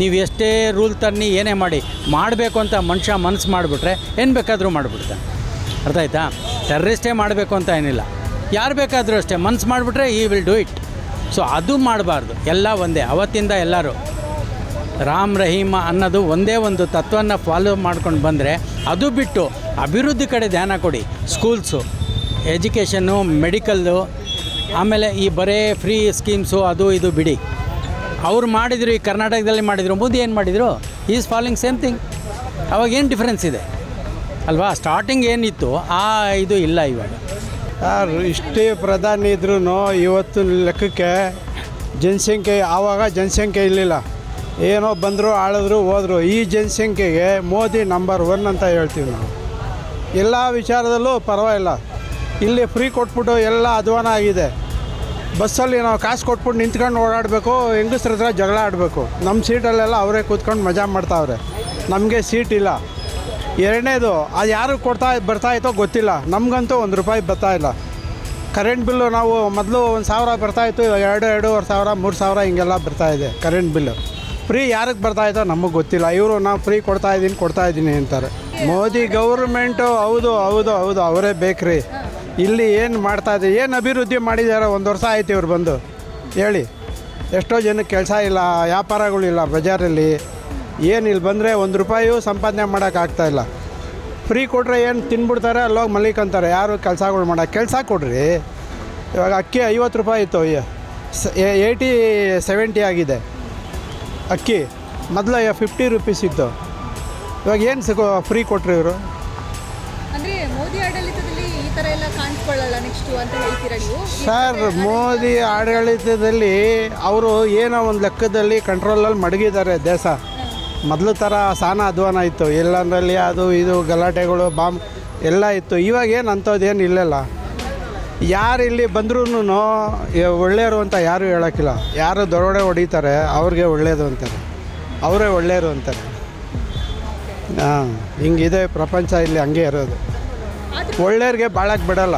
ನೀವು ಎಷ್ಟೇ ರೂಲ್ ತನ್ನಿ ಏನೇ ಮಾಡಿ, ಮಾಡಬೇಕು ಅಂತ ಮನುಷ್ಯ ಮನಸ್ಸು ಮಾಡಿಬಿಟ್ರೆ ಏನು ಬೇಕಾದರೂ ಮಾಡಿಬಿಡ್ತಾನೆ. ಅರ್ಥ ಆಯ್ತಾ? ಟೆರ್ರಿಸ್ಟೇ ಮಾಡಬೇಕು ಅಂತ ಏನಿಲ್ಲ. ಯಾರು ಬೇಕಾದರೂ ಅಷ್ಟೇ, ಮನ್ಸು ಮಾಡಿಬಿಟ್ರೆ ಈ ವಿಲ್ ಡೂ ಇಟ್ ಸೊ ಅದು ಮಾಡಬಾರ್ದು. ಎಲ್ಲ ಒಂದೇ, ಅವತ್ತಿಂದ ಎಲ್ಲರೂ. ರಾಮ್ ರಹೀಮ ಅನ್ನೋದು ಒಂದೇ ಒಂದು ತತ್ವವನ್ನು ಫಾಲೋ ಮಾಡ್ಕೊಂಡು ಬಂದರೆ ಅದು ಬಿಟ್ಟು ಅಭಿವೃದ್ಧಿ ಕಡೆ ಧ್ಯಾನ ಕೊಡಿ. ಸ್ಕೂಲ್ಸು ಎಜುಕೇಷನ್ನು ಮೆಡಿಕಲ್ಲು ಆಮೇಲೆ ಈ ಬರೇ ಫ್ರೀ ಸ್ಕೀಮ್ಸು ಅದು ಇದು ಬಿಡಿ. ಅವ್ರು ಮಾಡಿದರು, ಈ ಕರ್ನಾಟಕದಲ್ಲಿ ಮಾಡಿದರು, ಮೋದಿ ಏನು ಮಾಡಿದರು? ಈಸ್ ಫಾಲೋಯಿಂಗ್ ಸೇಮ್ ಥಿಂಗ್ ಅವಾಗ ಏನು ಡಿಫ್ರೆನ್ಸ್ ಇದೆ? ಅಲ್ವಾ? ಸ್ಟಾರ್ಟಿಂಗ್ ಏನಿತ್ತು, ಆ ಇದು ಇಲ್ಲ ಇವಾಗ. ಇಷ್ಟೇ ಪ್ರಧಾನಿ ಇದ್ರೂ ಇವತ್ತು ಲೆಕ್ಕಕ್ಕೆ ಜನಸಂಖ್ಯೆ, ಆವಾಗ ಜನಸಂಖ್ಯೆ ಇರಲಿಲ್ಲ. ಏನೋ ಬಂದರು, ಆಳಿದ್ರು, ಹೋದರು. ಈ ಜನಸಂಖ್ಯೆಗೆ ಮೋದಿ ನಂಬರ್ ಒನ್ ಅಂತ ಹೇಳ್ತೀವಿ ನಾವು. ಎಲ್ಲ ವಿಚಾರದಲ್ಲೂ ಪರವಾಗಿಲ್ಲ. ಇಲ್ಲಿ ಫ್ರೀ ಕೊಟ್ಬಿಟ್ಟು ಎಲ್ಲ ಅಧ್ವಾನ ಆಗಿದೆ. ಬಸ್ಸಲ್ಲಿ ನಾವು ಕಾಸು ಕೊಟ್ಬಿಟ್ಟು ನಿಂತ್ಕೊಂಡು ಓಡಾಡಬೇಕು, ಹೆಂಗಸ್ರ ಹತ್ರ ಜಗಳ ಆಡಬೇಕು. ನಮ್ಮ ಸೀಟಲ್ಲೆಲ್ಲ ಅವರೇ ಕೂತ್ಕೊಂಡು ಮಜಾ ಮಾಡ್ತಾವ್ರೆ. ನಮಗೆ ಸೀಟ್ ಇಲ್ಲ. ಎರಡನೇದು, ಅದು ಯಾರು ಕೊಡ್ತಾ ಬರ್ತಾ ಇತ್ತೋ ಗೊತ್ತಿಲ್ಲ. ನಮಗಂತೂ ಒಂದು ರೂಪಾಯಿ ಬರ್ತಾಯಿಲ್ಲ ಕರೆಂಟ್ ಬಿಲ್ಲು ನಾವು ಮೊದಲು ಒಂದು ಸಾವಿರ ಬರ್ತಾಯಿತ್ತು ಇವಾಗ ಎರಡು, ಎರಡೂವರೆ ಸಾವಿರ, ಮೂರು ಸಾವಿರ ಹಿಂಗೆಲ್ಲ ಇದೆ ಕರೆಂಟ್ ಬಿಲ್ಲು. ಫ್ರೀ ಯಾರಿಗೆ ಬರ್ತಾ ಇತ್ತೋ ನಮಗೆ ಗೊತ್ತಿಲ್ಲ. ಇವರು ನಾವು ಫ್ರೀ ಕೊಡ್ತಾ ಇದ್ದೀನಿ ಕೊಡ್ತಾ ಇದ್ದೀನಿ ಅಂತಾರೆ. ಮೋದಿ ಗೌರ್ಮೆಂಟು ಹೌದು ಹೌದು ಹೌದು, ಅವರೇ ಬೇಕ್ರಿ. ಇಲ್ಲಿ ಏನು ಮಾಡ್ತಾ ಇದೆ? ಏನು ಅಭಿವೃದ್ಧಿ ಮಾಡಿದ್ದಾರೆ ಒಂದು ವರ್ಷ ಆಯ್ತು ಇವ್ರು ಬಂದು. ಹೇಳಿ. ಎಷ್ಟೋ ಜನಕ್ಕೆ ಕೆಲಸ ಇಲ್ಲ ವ್ಯಾಪಾರಗಳಿಲ್ಲ ಬಜಾರಲ್ಲಿ. ಏನು ಇಲ್ಲಿ ಬಂದರೆ ಒಂದು ರೂಪಾಯಿಯೂ ಸಂಪಾದನೆ ಮಾಡೋಕ್ಕಾಗ್ತಾ ಇಲ್ಲ. ಫ್ರೀ ಕೊಟ್ಟರೆ ಏನು ತಿನ್ಬಿಡ್ತಾರೆ? ಅಲ್ಲೋಗಿ ಮಲಿಕಂತಾರೆ. ಯಾರು ಕೆಲಸಗಳು ಮಾಡೋ ಕೆಲಸ ಕೊಡ್ರಿ. ಇವಾಗ ಅಕ್ಕಿ ಐವತ್ತು ರೂಪಾಯಿ ಇತ್ತು ಏಯ್ಟಿ ಸೆವೆಂಟಿ ಆಗಿದೆ. ಅಕ್ಕಿ. ಮೊದಲು ಫಿಫ್ಟಿ ರುಪೀಸ್ ಇತ್ತು. ಇವಾಗ ಏನು ಸಿಗೋ, ಫ್ರೀ ಕೊಟ್ಟರು ಇವರು? ತರ ಎಲ್ಲ ಕಾಣಿಸ್ಕೊಳ್ಳಲ್ಲ ನೆಕ್ಸ್ಟ್ ಅಂತ ಹೇಳ್ತೀರಾ ನೀವು? ಸರ್ ಮೋದಿ ಆಡಳಿತದಲ್ಲಿ ಅವರು ಏನೋ ಒಂದು ಲೆಕ್ಕದಲ್ಲಿ ಕಂಟ್ರೋಲಲ್ಲಿ ಮಡಗಿದ್ದಾರೆ, ದೇಶ. ಮೊದಲು ಥರ ಸಾನ ಅಧ್ವಾನ ಇತ್ತು. ಎಲ್ಲಂದ್ರಲ್ಲಿ ಅದು ಇದು ಗಲಾಟೆಗಳು, ಬಾಂಬ್ ಎಲ್ಲ ಇತ್ತು. ಇವಾಗ ಏನು ಅಂಥದ್ದೇನು ಇಲ್ಲಲ್ಲ? ಯಾರು ಇಲ್ಲಿ ಬಂದ್ರೂ ಒಳ್ಳೆಯವರು ಅಂತ ಯಾರೂ ಹೇಳೋಕ್ಕಿಲ್ಲ. ಯಾರು ದೊರಡೆ ಹೊಡಿತಾರೆ, ಅವ್ರಿಗೆ ಒಳ್ಳೆಯದು ಅಂತಾರೆ. ಅವರೇ ಒಳ್ಳೆಯರು ಅಂತಾರೆ. ಹಾಂ, ಹಿಂಗಿದೆ ಪ್ರಪಂಚ ಇಲ್ಲಿ ಹಂಗೆ ಇರೋದು. ಒಳ್ಳೆಯವ್ರಿಗೆ ಬಾಳಕ್ಕೆ ಬಿಡಲ್ಲ.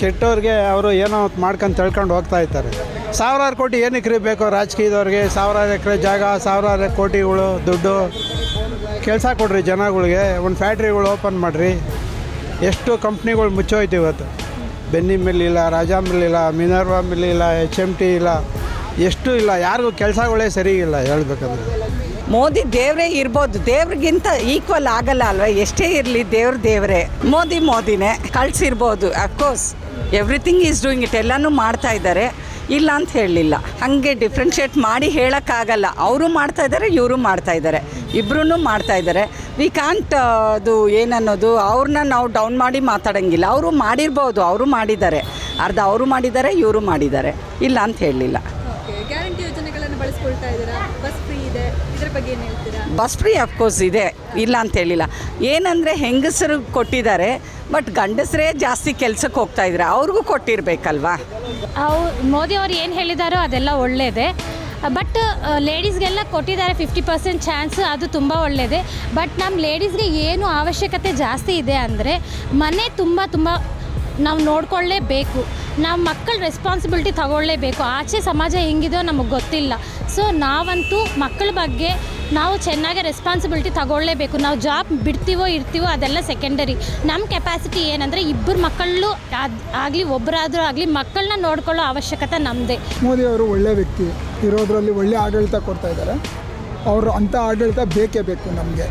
ಕೆಟ್ಟವ್ರಿಗೆ ಅವರು ಏನೋ ಮಾಡ್ಕೊಂಡು ತಿಳ್ಕೊಂಡು ಹೋಗ್ತಾ ಇರ್ತಾರೆ ಸಾವಿರಾರು ಕೋಟಿ ಏನಕ್ಕೆ ರೀ ಬೇಕು ರಾಜಕೀಯದವ್ರಿಗೆ, ಸಾವಿರಾರು ಎಕರೆ ಜಾಗ, ಸಾವಿರಾರು ಕೋಟಿಗಳು ದುಡ್ಡು. ಕೆಲಸ ಕೊಡ್ರಿ ಜನಗಳಿಗೆ, ಒಂದು ಫ್ಯಾಕ್ಟ್ರಿಗಳು ಓಪನ್ ಮಾಡಿರಿ. ಎಷ್ಟು ಕಂಪ್ನಿಗಳು ಮುಚ್ಚೋಯ್ತು ಇವತ್ತು. ಬೆನ್ನಿ ಮಿಲ್ ಇಲ್ಲ, ರಾಜಾ ಮಿಲ್ ಇಲ್ಲ, ಮಿನರ್ವಾ ಮಿಲ್ ಇಲ್ಲ, ಎಚ್ ಎಂ ಟಿ ಇಲ್ಲ, ಎಷ್ಟು ಇಲ್ಲ, ಯಾರಿಗೂ ಕೆಲಸಗಳೇ ಸರಿ ಇಲ್ಲ ಹೇಳ್ಬೇಕಂದ್ರೆ. ಮೋದಿ ದೇವರೇ ಇರ್ಬೋದು. ದೇವ್ರಿಗಿಂತ ಈಕ್ವಲ್ ಆಗಲ್ಲ ಅಲ್ವಾ? ಎಷ್ಟೇ ಇರಲಿ ದೇವ್ರ ದೇವರೇ. ಮೋದಿ ಮೋದಿನೇ. ಕಳ್ಸಿರ್ಬೋದು of course everything is doing it ಎಲ್ಲನೂ ಮಾಡ್ತಾ ಇದ್ದಾರೆ. ಇಲ್ಲ ಅಂತ ಹೇಳಲಿಲ್ಲ. ಹಾಗೆ ಡಿಫ್ರೆನ್ಷಿಯೇಟ್ ಮಾಡಿ ಹೇಳೋಕ್ಕಾಗಲ್ಲ. ಅವರು ಮಾಡ್ತಾ ಇದ್ದಾರೆ, ಇವರು ಮಾಡ್ತಾ ಇದ್ದಾರೆ. ಇಬ್ಬರೂ ಮಾಡ್ತಾ ಇದ್ದಾರೆ. ವಿ ಕಾಂಟ್ ಅದು ಏನನ್ನೋದು ಅವ್ರನ್ನ ನಾವು ಡೌನ್ ಮಾಡಿ ಮಾತಾಡೋಂಗಿಲ್ಲ. ಅವರು ಮಾಡಿರ್ಬೋದು, ಅವರು ಮಾಡಿದ್ದಾರೆ. ಅರ್ಧ ಅವರು ಮಾಡಿದ್ದಾರೆ, ಇವರು ಮಾಡಿದ್ದಾರೆ. ಇಲ್ಲ ಅಂತ ಹೇಳಲಿಲ್ಲ. ಇದೆ? ಇದ್ರ ಬಗ್ಗೆ ಏನು ಹೇಳ್ತೀರಾ? ಬಸ್ ಫ್ರೀ ಅಫ್ಕೋರ್ಸ್ ಇದೆ. ಇಲ್ಲ ಅಂತ ಹೇಳಿಲ್ಲ. ಏನಂದರೆ ಹೆಂಗಸರು ಕೊಟ್ಟಿದ್ದಾರೆ ಬಟ್ ಗಂಡಸರೇ ಜಾಸ್ತಿ ಕೆಲಸಕ್ಕೆ ಹೋಗ್ತಾ ಇದ್ದಾರೆ. ಅವ್ರಿಗೂ ಕೊಟ್ಟಿರ್ಬೇಕಲ್ವಾ? ಅವ್ರು ಮೋದಿ ಅವರು ಏನು ಹೇಳಿದಾರೋ ಅದೆಲ್ಲ ಒಳ್ಳೆಯದೇ ಬಟ್ ಲೇಡೀಸ್ಗೆಲ್ಲ ಕೊಟ್ಟಿದ್ದಾರೆ ಫಿಫ್ಟಿ ಪರ್ಸೆಂಟ್ ಚಾನ್ಸ್ ಅದು ತುಂಬ ಒಳ್ಳೆಯದೇ ಬಟ್ ನಮ್ಮ ಲೇಡೀಸ್ಗೆ ಏನು ಅವಶ್ಯಕತೆ ಜಾಸ್ತಿ ಇದೆ ಅಂದರೆ ಮನೆ ತುಂಬ ತುಂಬ ನಾವು ನೋಡ್ಕೊಳ್ಳೇಬೇಕು. ನಾವು ಮಕ್ಕಳ ರೆಸ್ಪಾನ್ಸಿಬಿಲಿಟಿ ತಗೊಳ್ಳೇಬೇಕು. ಆಚೆ ಸಮಾಜ ಹೆಂಗಿದೆಯೋ ನಮಗೆ ಗೊತ್ತಿಲ್ಲ. ಸೊ ನಾವಂತೂ ಮಕ್ಕಳ ಬಗ್ಗೆ ನಾವು ಚೆನ್ನಾಗಿ ರೆಸ್ಪಾನ್ಸಿಬಿಲಿಟಿ ತಗೊಳ್ಳೇಬೇಕು. ನಾವು ಜಾಬ್ ಬಿಡ್ತೀವೋ ಇರ್ತೀವೋ ಅದೆಲ್ಲ ಸೆಕೆಂಡರಿ ನಮ್ಮ ಕೆಪಾಸಿಟಿ ಏನಂದರೆ ಇಬ್ಬರು ಮಕ್ಕಳು ಆಗಲಿ ಒಬ್ಬರಾದರೂ ಆಗಲಿ ಮಕ್ಕಳನ್ನ ನೋಡ್ಕೊಳ್ಳೋ ಅವಶ್ಯಕತೆ ನಮ್ಮದೇ ಮೋದಿ ಅವರು ಒಳ್ಳೆ ವ್ಯಕ್ತಿ. ಇರೋದರಲ್ಲಿ ಒಳ್ಳೆ ಆಡಳಿತ ಕೊಡ್ತಾ ಇದ್ದಾರೆ. ಅವರು ಅಂಥ ಆಡಳಿತ ಬೇಕೇ ಬೇಕು ನಮಗೆ.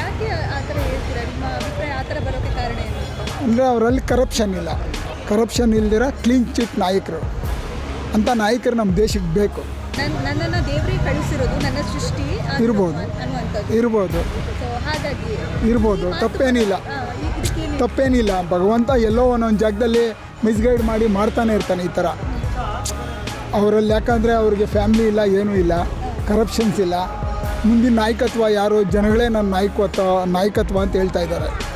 ಯಾಕೆ ಆ ಥರ ಹೇಳ್ತೀರಾ? ನಿಮ್ಮ ಅಭಿಪ್ರಾಯ ಆ ಥರ ಅಂದರೆ ಅವರಲ್ಲಿ ಕರಪ್ಷನ್ ಇಲ್ಲ. ಕರಪ್ಷನ್ ಇಲ್ದಿರೋ ಕ್ಲೀನ್ ಚಿಟ್ ನಾಯಕರು. ಅಂತ ನಾಯಕರು ನಮ್ಮ ದೇಶಕ್ಕೆ ಬೇಕು. ನನ್ನ ನನ್ನನ್ನು ದೇವರೇ ಕಳಿಸಿರೋದು ನನ್ನ ಸೃಷ್ಟಿ ಅಂತ ಇರ್ಬೋದು. ಇರ್ಬೋದು. ಇರ್ಬೋದು. ತಪ್ಪೇನಿಲ್ಲ. ತಪ್ಪೇನಿಲ್ಲ. ಭಗವಂತ ಎಲ್ಲೋ ಒಂದೊಂದು ಜಾಗದಲ್ಲಿ ಮಿಸ್ಗೈಡ್ ಮಾಡಿ ಮಾಡ್ತಾನೆ ಇರ್ತಾನೆ ಈ ಥರ ಅವರಲ್ಲಿ ಯಾಕಂದರೆ ಅವ್ರಿಗೆ ಫ್ಯಾಮ್ಲಿ ಇಲ್ಲ ಏನೂ ಇಲ್ಲ ಕರಪ್ಷನ್ಸ್ ಇಲ್ಲ. ಮುಂದಿನ ನಾಯಕತ್ವ ಯಾರು? ಜನಗಳೇ ನನ್ನ ನಾಯಕತ್ವ ನಾಯಕತ್ವ ಅಂತ ಹೇಳ್ತಾ ಇದ್ದಾರೆ.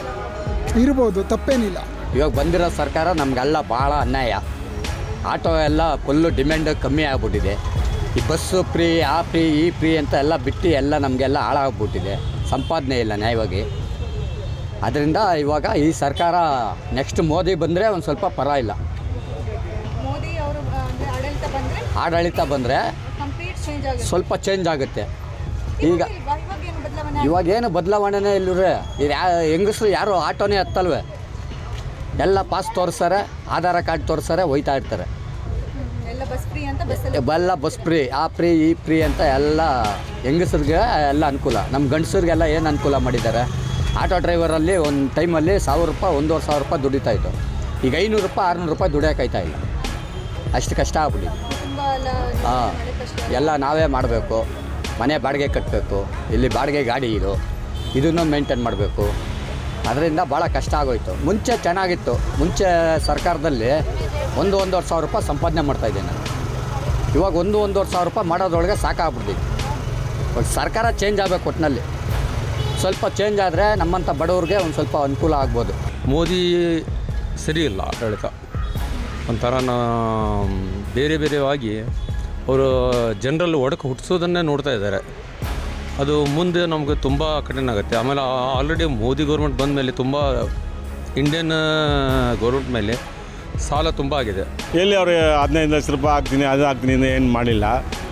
ಇರ್ಬೋದು ತಪ್ಪೇನಿಲ್ಲ. ಇವಾಗ ಬಂದಿರೋ ಸರ್ಕಾರ ನಮಗೆಲ್ಲ ಭಾಳ ಅನ್ಯಾಯ. ಆಟೋ ಎಲ್ಲ ಫುಲ್ಲು ಡಿಮ್ಯಾಂಡ್ ಕಮ್ಮಿ ಆಗಿಬಿಟ್ಟಿದೆ. ಈ ಬಸ್ಸು ಫ್ರೀ ಆ ಫ್ರೀ ಈ ಫ್ರೀ ಅಂತ ಎಲ್ಲ ಬಿಟ್ಟು ಎಲ್ಲ ನಮಗೆಲ್ಲ ಹಾಳಾಗ್ಬಿಟ್ಟಿದೆ. ಸಂಪಾದನೆ ಇಲ್ಲ ನ್ಯಾಯವಾಗಿ. ಅದರಿಂದ ಇವಾಗ ಈ ಸರ್ಕಾರ ನೆಕ್ಸ್ಟ್ ಮೋದಿ ಬಂದರೆ ಒಂದು ಸ್ವಲ್ಪ ಪರ ಇಲ್ಲ ಮೋದಿ ಅವರು ಅಂದರೆ ಆಡಳಿತ ಬಂದರೆ ಆಡಳಿತ ಬಂದರೆ ಕಂಪ್ಲೀಟ್ ಚೇಂಜ್ ಆಗುತ್ತೆ. ಸ್ವಲ್ಪ ಚೇಂಜ್ ಆಗುತ್ತೆ. ಈಗ? ಇವಾಗ ಏನು ಬದಲಾವಣೆನೇ ಇಲ್ಲವ್ರೆ ಇದು ಯಾ ಹೆಂಗಸರು ಯಾರು ಆಟೋನೇ ಹತ್ತಲ್ವೇ. ಎಲ್ಲ ಪಾಸ್ ತೋರಿಸ್ತಾರೆ ಆಧಾರ ಕಾರ್ಡ್ ತೋರಿಸ್ತಾರೆ ಹೋಯ್ತಾ ಇರ್ತಾರೆ. ಎಲ್ಲ ಬಸ್ ಫ್ರೀ ಅಂತ ಬಸ್ಸಲ್ಲಿ ಎಲ್ಲ ಬಸ್ ಫ್ರೀ ಆ ಫ್ರೀ ಈ ಫ್ರೀ ಅಂತ ಎಲ್ಲ ಹೆಂಗಸ್ರಿಗೆ ಎಲ್ಲ ಅನುಕೂಲ. ನಮ್ಮ ಗಂಡಸರಿಗೆಲ್ಲ ಏನು ಅನುಕೂಲ ಮಾಡಿದ್ದಾರೆ? ಆಟೋ ಡ್ರೈವರಲ್ಲಿ ಒಂದು ಟೈಮಲ್ಲಿ ಸಾವಿರ ರೂಪಾಯಿ ಒಂದೂವರೆ ಸಾವಿರ ರೂಪಾಯಿ ದುಡಿತಾ ಇತ್ತು ಈಗ ಐನೂರು ರೂಪಾಯಿ ಆರುನೂರು ರೂಪಾಯಿ ದುಡಿಯೋಕ್ಕಾಯ್ತಾ ಇಲ್ಲ. ಅಷ್ಟು ಕಷ್ಟ ಆಗ್ಬಿಡಿ ಹಾಂ ಎಲ್ಲ ನಾವೇ ಮಾಡಬೇಕು. ಮನೆ ಬಾಡಿಗೆ ಕಟ್ಟಬೇಕು, ಇಲ್ಲಿ ಬಾಡಿಗೆ ಗಾಡಿ ಇದು, ಇದನ್ನು ಮೇಂಟೈನ್ ಮಾಡಬೇಕು. ಅದರಿಂದ ಭಾಳ ಕಷ್ಟ ಆಗೋಯಿತು. ಮುಂಚೆ ಚೆನ್ನಾಗಿತ್ತು. ಮುಂಚೆ ಸರ್ಕಾರದಲ್ಲಿ ಒಂದು ಒಂದೂವರೆ ಸಾವಿರ ರೂಪಾಯಿ ಸಂಪಾದನೆ ಮಾಡ್ತಾಯಿದ್ದೆ ನಾನು. ಇವಾಗ ಒಂದು ಒಂದೂವರೆ ಸಾವಿರ ರೂಪಾಯಿ ಮಾಡೋದ್ರೊಳಗೆ ಸಾಕಾಗ್ಬಿಡ್ತಿದೆ ಇವಾಗ ಸರ್ಕಾರ ಚೇಂಜ್ ಆಗಬೇಕು ಒಟ್ಟಿನಲ್ಲಿ ಸ್ವಲ್ಪ ಚೇಂಜ್ ಆದರೆ ನಮ್ಮಂಥ ಬಡವ್ರಿಗೆ ಒಂದು ಸ್ವಲ್ಪ ಅನುಕೂಲ ಆಗ್ಬೋದು. ಮೋದಿ ಸರಿ ಇಲ್ಲ, ಆಡಳಿತ. ಒಂಥರ ಬೇರೆ ಬೇರೆವಾಗಿ ಅವರು ಜನರಲ್ಲಿ ಒಡಕು ಹುಟ್ಟಿಸೋದನ್ನೇ ನೋಡ್ತಾ ಇದ್ದಾರೆ. ಅದು ಮುಂದೆ ನಮಗೆ ತುಂಬ ಕಠಿಣ ಆಗುತ್ತೆ ಆಮೇಲೆ ಆಲ್ರೆಡಿ ಮೋದಿ ಗೌರ್ಮೆಂಟ್ ಬಂದ ಮೇಲೆ ತುಂಬ ಇಂಡಿಯನ್ ಗೌರ್ಮೆಂಟ್ ಮೇಲೆ ಸಾಲ ತುಂಬ ಆಗಿದೆ. ಎಲ್ಲಿ ಅವರು ಹದಿನೈದು ಲಕ್ಷ ರೂಪಾಯಿ ಹಾಕ್ತೀನಿ ಅದು ಹಾಕ್ತೀನಿ ಅಂತ ಏನು ಮಾಡಲಿಲ್ಲ.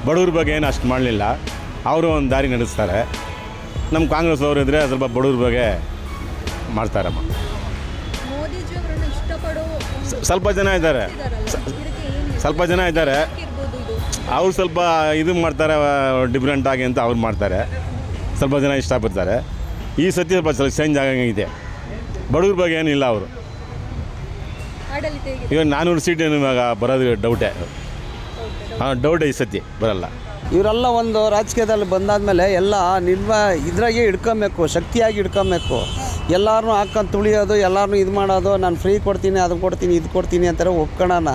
ಬಡವ್ರ ಬಗ್ಗೆ ಏನು ಅಷ್ಟು ಮಾಡಲಿಲ್ಲ. ಅವರು ಒಂದು ದಾರಿ ನಡೆಸ್ತಾರೆ. ನಮ್ಮ ಕಾಂಗ್ರೆಸ್ ಅವರು ಇದ್ದರೆ ಸ್ವಲ್ಪ ಬಡವ್ರ ಬಗ್ಗೆ ಮಾಡ್ತಾರಮ್ಮ. ಮೋದಿಜಿ ಅವರನ್ನು ಇಷ್ಟಪಡೋ ಸ್ವಲ್ಪ ಜನ ಇದ್ದಾರೆ. ಸ್ವಲ್ಪ ಜನ ಇದ್ದಾರೆ. ಅವ್ರು ಸ್ವಲ್ಪ ಇದು ಮಾಡ್ತಾರೆ ಡಿಫ್ರೆಂಟ್ ಆಗಿ ಅಂತ ಅವ್ರು ಮಾಡ್ತಾರೆ. ಸ್ವಲ್ಪ ಜನ ಇಷ್ಟಪಡ್ತಾರೆ. ಈ ಸತಿ ಸ್ವಲ್ಪ ಸ್ವಲ್ಪ ಚೇಂಜ್ ಆಗಂಗಿದೆ. ಬಡವ್ರ ಬಗ್ಗೆ ಏನಿಲ್ಲ ಅವರು. ಇವಾಗ ನಾನ್ನೂರು ಸೀಟ್ ಏನು ಇವಾಗ ಬರೋದು ಡೌಟೇ ಹಾಂ ಡೌಟ್ ಈ ಸತಿ ಬರಲ್ಲ. ಇವರೆಲ್ಲ ಒಂದು ರಾಜಕೀಯದಲ್ಲಿ ಬಂದಾದ್ಮೇಲೆ ಎಲ್ಲ ನಿರ್ವ ಇದ್ರಾಗೆ ಹಿಡ್ಕೊಬೇಕು ಶಕ್ತಿಯಾಗಿ ಹಿಡ್ಕೊಬೇಕು. ಎಲ್ಲರನ್ನೂ ಹಾಕೊಂಡು ತುಳಿಯೋದು ಎಲ್ಲರನ್ನೂ ಇದು ಮಾಡೋದು, ನಾನು ಫ್ರೀ ಕೊಡ್ತೀನಿ, ಅದು ಕೊಡ್ತೀನಿ, ಇದು ಕೊಡ್ತೀನಿ ಅಂತಾರೆ ಒಪ್ಕೊಳ್ಳೋಣ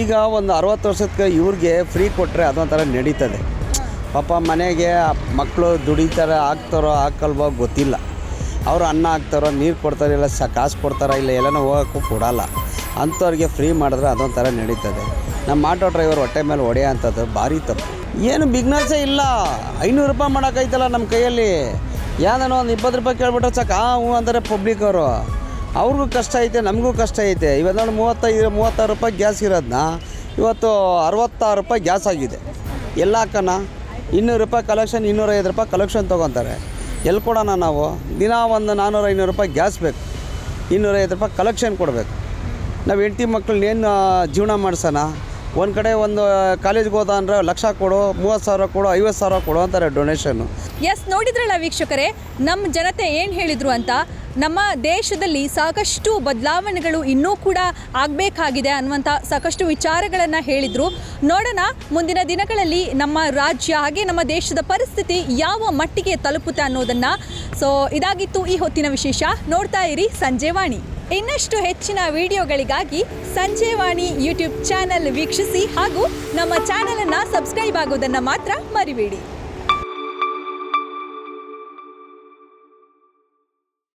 ಈಗ ಒಂದು ಅರವತ್ತು ವರ್ಷಕ್ಕೆ ಇವ್ರಿಗೆ ಫ್ರೀ ಕೊಟ್ಟರೆ ಅದೊಂಥರ ನಡೀತದೆ. ಪಾಪ ಮನೆಗೆ ಮಕ್ಕಳು ದುಡಿತಾರೆ, ಹಾಕ್ತಾರೋ, ಹಾಕಲ್ವೋ ಗೊತ್ತಿಲ್ಲ. ಅವರು ಅನ್ನ ಹಾಕ್ತಾರೋ, ನೀರು ಕೊಡ್ತಾರೋ, ಇಲ್ಲ ಸ ಕಾಸು ಕೊಡ್ತಾರೋ, ಇಲ್ಲ ಎಲ್ಲನೂ ಹೋಗೋಕ್ಕೂ ಕೊಡಲ್ಲ. ಅಂಥವ್ರಿಗೆ ಫ್ರೀ ಮಾಡಿದ್ರೆ ಅದೊಂಥರ ನಡೀತದೆ. ನಮ್ಮ ಆಟೋ ಡ್ರೈವರ್ ಹೊಟ್ಟೆ ಮೇಲೆ ಹೊಡೆಯೋ ಅಂಥದ್ದು ಭಾರಿ ತಪ್ಪು. ಏನು ಬಿಗ್ನೆಸ್ಸೇ ಇಲ್ಲ. ಐನೂರು ರೂಪಾಯಿ ಮಾಡೋಕ್ಕೈತಲ್ಲ ನಮ್ಮ ಕೈಯಲ್ಲಿ. ಯಾವ್ದಾನ ಒಂದು ಇಪ್ಪತ್ತು ರೂಪಾಯಿ ಕೇಳ್ಬಿಟ್ರೆ ಸಾಕು. ಆ, ಹ್ಞೂ ಅಂದರೆ ಪಬ್ಲಿಕ್ ಅವರು. ಅವ್ರಿಗೂ ಕಷ್ಟ ಐತೆ, ನಮಗೂ ಕಷ್ಟ ಐತೆ. ಇವತ್ತು ಮೂವತ್ತೈದು, ಮೂವತ್ತಾರು ರೂಪಾಯಿ ಗ್ಯಾಸ್ ಇರೋದನ್ನ ಇವತ್ತು ಅರವತ್ತಾರು ರೂಪಾಯಿ ಗ್ಯಾಸ್ ಆಗಿದೆ. ಎಲ್ಲ ಹಾಕೋಣ ಇನ್ನೂರು ರೂಪಾಯಿ ಕಲೆಕ್ಷನ್ ಇನ್ನೂರೈದು ರೂಪಾಯಿ ಕಲೆಕ್ಷನ್ ತೊಗೊತಾರೆ. ಎಲ್ಲಿ ಕೊಡೋಣ ನಾವು? ದಿನ ಒಂದು ನಾನ್ನೂರು ಐನೂರು ರೂಪಾಯಿ ಗ್ಯಾಸ್ ಬೇಕು. ಇನ್ನೂರೈದು ರೂಪಾಯಿ ಕಲೆಕ್ಷನ್ ಕೊಡಬೇಕು. ನಾವು ಹೆಂಡ್ತಿ ಮಕ್ಕಳನ್ನೇನು ಜೀವನ ಮಾಡ್ಸೋಣ? ಒಂದು ಕಡೆ ಒಂದು ಕಾಲೇಜ್ಗೆ ಹೋದ ಅಂದ್ರೆ ಲಕ್ಷ ಕೊಡು, ಮೂವತ್ತು ಸಾವಿರ ಕೊಡು, ಐವತ್ತು ಸಾವಿರ ಕೊಡು ಅಂತಾರೆ ಡೊನೇಷನ್ನು ಎಸ್ ನೋಡಿದ್ರಲ್ಲ ವೀಕ್ಷಕರೇ ನಮ್ಮ ಜನತೆ ಏನು ಹೇಳಿದರು ಅಂತ, ನಮ್ಮ ದೇಶದಲ್ಲಿ ಸಾಕಷ್ಟು ಬದಲಾವಣೆಗಳು ಇನ್ನೂ ಕೂಡ ಆಗಬೇಕಾಗಿದೆ ಅನ್ನುವಂಥ ಸಾಕಷ್ಟು ವಿಚಾರಗಳನ್ನು ಹೇಳಿದರು. ನೋಡೋಣ, ಮುಂದಿನ ದಿನಗಳಲ್ಲಿ ನಮ್ಮ ರಾಜ್ಯ ಹಾಗೆ ನಮ್ಮ ದೇಶದ ಪರಿಸ್ಥಿತಿ ಯಾವ ಮಟ್ಟಿಗೆ ತಲುಪುತ್ತೆ ಅನ್ನೋದನ್ನು. ಸೊ ಇದಾಗಿತ್ತು ಈ ಹೊತ್ತಿನ ವಿಶೇಷ. ನೋಡ್ತಾ ಇರಿ ಸಂಜೆವಾಣಿ ಇನ್ನಷ್ಟು ಹೆಚ್ಚಿನ ವಿಡಿಯೋಗಳಿಗಾಗಿ ಸಂಜೆವಾಣಿ ಯೂಟ್ಯೂಬ್ ಚಾನೆಲ್ ವೀಕ್ಷಿಸಿ ಹಾಗೂ ನಮ್ಮ ಚಾನೆಲನ್ನು ಸಬ್ಸ್ಕ್ರೈಬ್ ಆಗೋದನ್ನು ಮಾತ್ರ ಮರಿಬೇಡಿ.